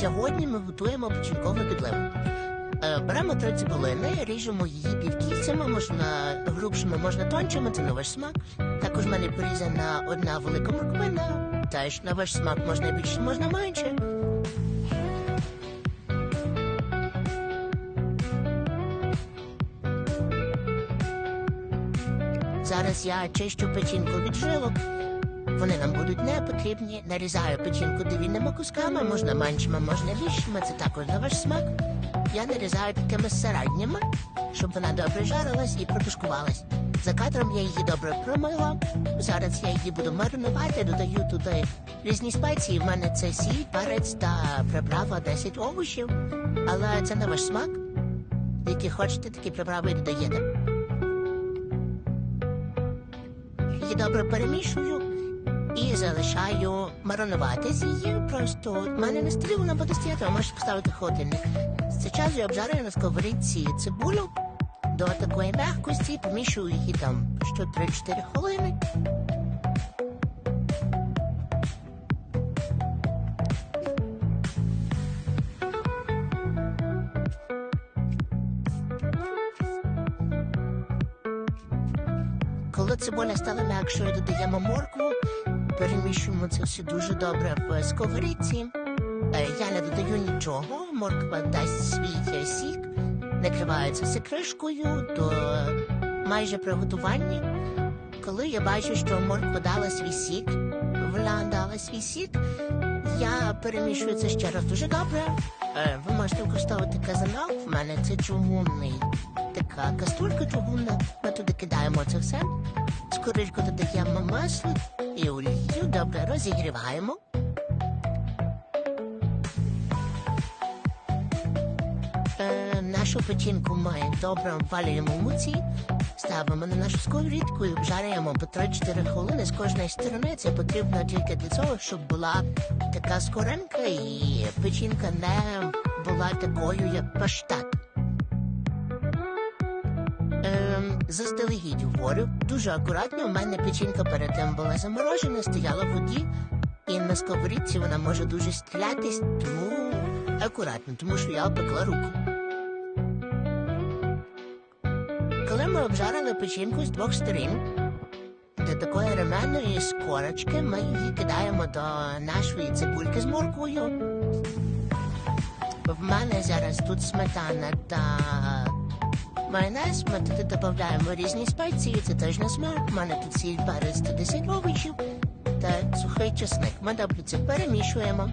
Сьогодні ми готуємо печінкову підливу. Е, Беремо три цибулини, ріжемо її півкільцями, можна грубшими, можна тончими, це на ваш смак. Також в мене порізана одна велика морквина. Теж на ваш смак можна більше, можна менше. Зараз я чищу печінку від жилок. Вони нам будуть не потрібні. Нарізаю печінку довільними кусками, можна меншими, можна більшими. Це також на ваш смак. Я нарізаю такими середніми, щоб вона добре жарилась і протушкувалась. За кадром я її добре промила. Зараз я її буду маринувати, додаю туди різні спеції. В мене це сіль, перець та приправа 10 овочів. Але це на ваш смак. Які хочете, такі приправи і додаєте. Її добре перемішую залишаю маринуватись її. Просто в мене на столі вона буде стояти, а можеш поставити холодильник. З час я обжарую на сковорідці цибулю до такої м'якості, помішую її там що 3-4 хвилини. Коли цибуля стала м'якшою, додаємо моркву, перемішуємо це все дуже добре в сковорідці. Е, Я не додаю нічого, морква дасть свій е, сік, накривається все кришкою до майже приготування. Коли я бачу, що морква дала свій сік, вона дала свій сік, я перемішую це ще раз дуже добре. Е, Ви можете використовувати казанок, в мене це чугунний. Така каструлька чугунна. Ми туди кидаємо це все. Скоричку додаємо масло і олію. Добре розігріваємо. Е, нашу печінку ми добре обвалюємо в муці, ставимо на нашу сковорідку і обжарюємо по 3-4 хвилини з кожної сторони. Це потрібно тільки для того, щоб була така скоринка і печінка не була такою, як паштет. Заздалегідь говорю, дуже акуратно. У мене печінка перед тим була заморожена, стояла в воді, і на сковорідці вона може дуже стрілятись, тому акуратно, тому що я опекла руку. Коли ми обжарили печінку з двох сторін, до такої ременної скорочки ми її кидаємо до нашої цибульки з морквою. В мене зараз тут сметана та майонез. Ми туди додаємо різні спеції, це теж на смак. У мене тут сіль перець та 10 овочів та сухий чесник. Ми добре це перемішуємо.